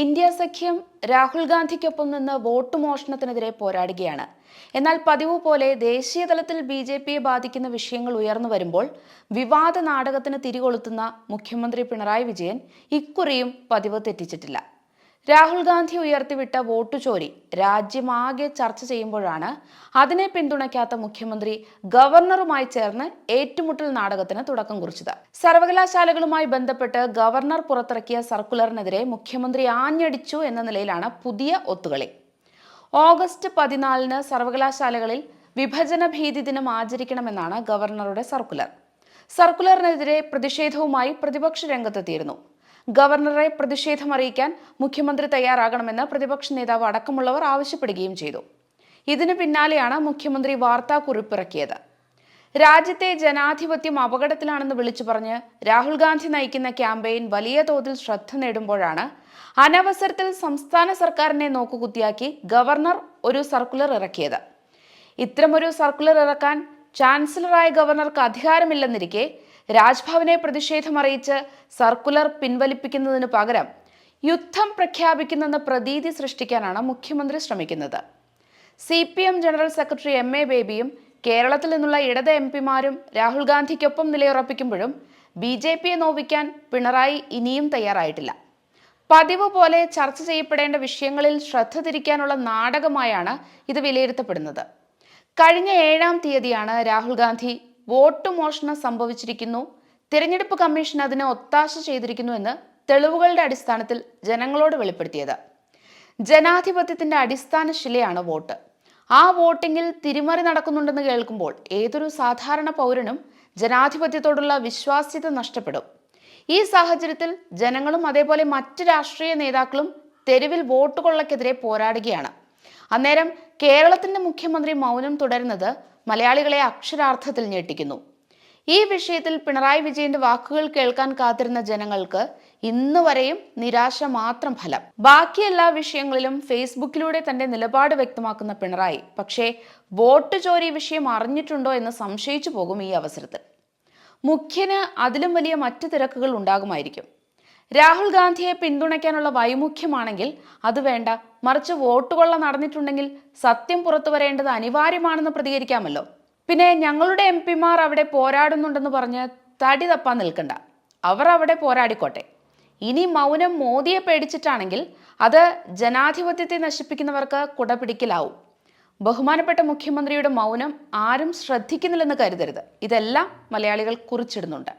India സഖ്യം രാഹുൽ ഗാന്ധിക്കൊപ്പം നിന്ന് vote മോഷണത്തിനെതിരെ പോരാടുകയാണ്. എന്നാൽ പതിവ് പോലെ ദേശീയ തലത്തിൽ ബി ജെ പിയെ ബാധിക്കുന്ന വിഷയങ്ങൾ ഉയർന്നു വരുമ്പോൾ വിവാദ നാടകത്തിന് തിരികൊളുത്തുന്ന മുഖ്യമന്ത്രി പിണറായി വിജയൻ ഇക്കുറിയും പതിവ് തെറ്റിച്ചിട്ടില്ല. രാഹുൽ ഗാന്ധി ഉയർത്തിവിട്ട വോട്ടു ചോരി രാജ്യമാകെ ചർച്ച ചെയ്യുമ്പോഴാണ് അതിനെ പിന്തുണയ്ക്കാത്ത മുഖ്യമന്ത്രി ഗവർണറുമായി ചേർന്ന് ഏറ്റുമുട്ടൽ നാടകത്തിന് തുടക്കം കുറിച്ചത്. സർവകലാശാലകളുമായി ബന്ധപ്പെട്ട് ഗവർണർ പുറത്തിറക്കിയ സർക്കുലറിനെതിരെ മുഖ്യമന്ത്രി ആഞ്ഞടിച്ചു എന്ന നിലയിലാണ് പുതിയ ഒത്തുകളി. ഓഗസ്റ്റ് പതിനാലിന് സർവകലാശാലകളിൽ വിഭജന ഭീതി ദിനം ആചരിക്കണമെന്നാണ് ഗവർണറുടെ സർക്കുലർ. സർക്കുലറിനെതിരെ പ്രതിഷേധവുമായി പ്രതിപക്ഷ രംഗത്തെത്തിയിരുന്നു. ഗവർണറെ പ്രതിഷേധം അറിയിക്കാൻ മുഖ്യമന്ത്രി തയ്യാറാകണമെന്ന് പ്രതിപക്ഷ നേതാവ് അടക്കമുള്ളവർ ആവശ്യപ്പെടുകയും ചെയ്തു. ഇതിനു പിന്നാലെയാണ് മുഖ്യമന്ത്രി വാർത്താക്കുറിപ്പിറക്കിയത്. രാജ്യത്തെ ജനാധിപത്യം അപകടത്തിലാണെന്ന് വിളിച്ചു പറഞ്ഞ് രാഹുൽ ഗാന്ധി നയിക്കുന്ന ക്യാമ്പയിൻ വലിയ തോതിൽ ശ്രദ്ധ നേടുമ്പോഴാണ് അനവസരത്തിൽ സംസ്ഥാന സർക്കാരിനെ നോക്കുകുത്തിയാക്കി ഗവർണർ ഒരു സർക്കുലർ ഇറക്കിയത്. ഇത്തരമൊരു സർക്കുലർ ഇറക്കാൻ ചാൻസലറായ ഗവർണർക്ക് അധികാരമില്ലെന്നിരിക്കെ രാജ്ഭവനെ പ്രതിഷേധമറിയിച്ച് സർക്കുലർ പിൻവലിപ്പിക്കുന്നതിന് പകരം യുദ്ധം പ്രഖ്യാപിക്കുന്നെന്ന പ്രതീതി സൃഷ്ടിക്കാനാണ് മുഖ്യമന്ത്രി ശ്രമിക്കുന്നത്. C P M general secretary M A ബേബിയും കേരളത്തിൽ നിന്നുള്ള ഇടത് എം പിമാരും രാഹുൽ ഗാന്ധിക്കൊപ്പം നിലയുറപ്പിക്കുമ്പോഴും ബി ജെ പിയെ നോവിക്കാൻ പിണറായി ഇനിയും തയ്യാറായിട്ടില്ല. പതിവ് പോലെ ചർച്ച ചെയ്യപ്പെടേണ്ട വിഷയങ്ങളിൽ ശ്രദ്ധ തിരിക്കാനുള്ള നാടകമായാണ് ഇത് വിലയിരുത്തപ്പെടുന്നത്. കഴിഞ്ഞ ഏഴാം തീയതിയാണ് രാഹുൽ ഗാന്ധി വോട്ട് മോഷണം സംഭവിച്ചിരിക്കുന്നു. തിരഞ്ഞെടുപ്പ് കമ്മീഷൻ അതിനെ ഒത്താശ ചെയ്തിരിക്കുന്നു എന്ന് തെളിവുകളുടെ അടിസ്ഥാനത്തിൽ ജനങ്ങളോട് വെളിപ്പെടുത്തിയത്. ജനാധിപത്യത്തിന്റെ അടിസ്ഥാന ശിലയാണ് വോട്ട്. ആ വോട്ടിങ്ങിൽ തിരിമറി നടക്കുന്നുണ്ടെന്ന് കേൾക്കുമ്പോൾ ഏതൊരു സാധാരണ പൗരനും ജനാധിപത്യത്തോടുള്ള വിശ്വാസ്യത നഷ്ടപ്പെടും. ഈ സാഹചര്യത്തിൽ ജനങ്ങളും അതേപോലെ മറ്റ് രാഷ്ട്രീയ നേതാക്കളും തെരുവിൽ വോട്ട് കൊള്ളക്കെതിരെ പോരാടുകയാണ്. അന്നേരം കേരളത്തിന്റെ മുഖ്യമന്ത്രി മൗനം തുടരുന്നത് മലയാളികളെ അക്ഷരാർത്ഥത്തിൽ ഞെട്ടിക്കുന്നു. ഈ വിഷയത്തിൽ പിണറായി വിജയന്റെ വാക്കുകൾ കേൾക്കാൻ കാത്തിരുന്ന ജനങ്ങൾക്ക് ഇന്ന് വരെയും നിരാശ മാത്രം ഫലം. ബാക്കി എല്ലാ വിഷയങ്ങളിലും ഫേസ്ബുക്കിലൂടെ തന്റെ നിലപാട് വ്യക്തമാക്കുന്ന പിണറായി. പക്ഷേ വോട്ട് ചോരി വിഷയം അറിഞ്ഞിട്ടുണ്ടോ എന്ന് സംശയിച്ചു പോകും ഈ അവസരത്തിൽ. മുഖ്യന് അതിലും വലിയ മറ്റു തിരക്കുകൾ ഉണ്ടാകുമായിരിക്കും. രാഹുൽ ഗാന്ധിയെ പിന്തുണയ്ക്കാനുള്ള വൈമുഖ്യമാണെങ്കിൽ അത് വേണ്ട. മറിച്ച് വോട്ടുകൊള്ള നടന്നിട്ടുണ്ടെങ്കിൽ സത്യം പുറത്തു വരേണ്ടത് അനിവാര്യമാണെന്ന് പ്രതികരിക്കാമല്ലോ. പിന്നെ ഞങ്ങളുടെ എം പിമാർ അവിടെ പോരാടുന്നുണ്ടെന്ന് പറഞ്ഞ് തടി തപ്പാൻ നിൽക്കണ്ട. അവർ അവിടെ പോരാടിക്കോട്ടെ. ഇനി മൗനം മോദിയെ പേടിച്ചിട്ടാണെങ്കിൽ അത് ജനാധിപത്യത്തെ നശിപ്പിക്കുന്നവർക്ക് കുടപിടിക്കലാവും. ബഹുമാനപ്പെട്ട മുഖ്യമന്ത്രിയുടെ മൗനം ആരും ശ്രദ്ധിക്കുന്നില്ലെന്ന് കരുതരുത്. ഇതെല്ലാം മലയാളികൾ കുറിച്ചിടുന്നുണ്ട്.